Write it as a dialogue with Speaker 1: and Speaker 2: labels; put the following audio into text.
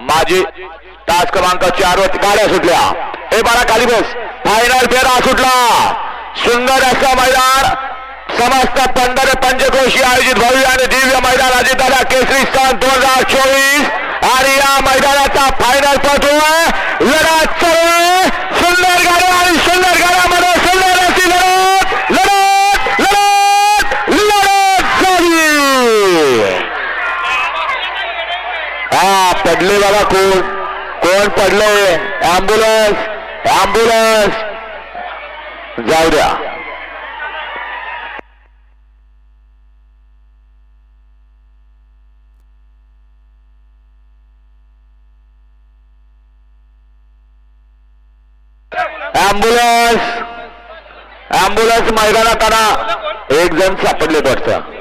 Speaker 1: माझी तास क्रमांक चार वर गाड्या सुटल्या. हे बारा खाली बस. फायनल फेरा सुटला. सुंदर असं मैदान. समस्त पंधरे पंचक्रोशी आयोजित भव्य आणि दिव्य मैदान अजितदादा केसरी स्थान दोन हजार चोवीस. आणि या मैदानाचा फायनल पटू हा पडले बाबा कोण कोण पडले ऍम्ब्युलन्स ऍम्ब्युलन्स जाऊ द्या ऍम्ब्युलन्स ऍम्ब्युलन्स मैदानात आणा एक जण सापडले वाटतं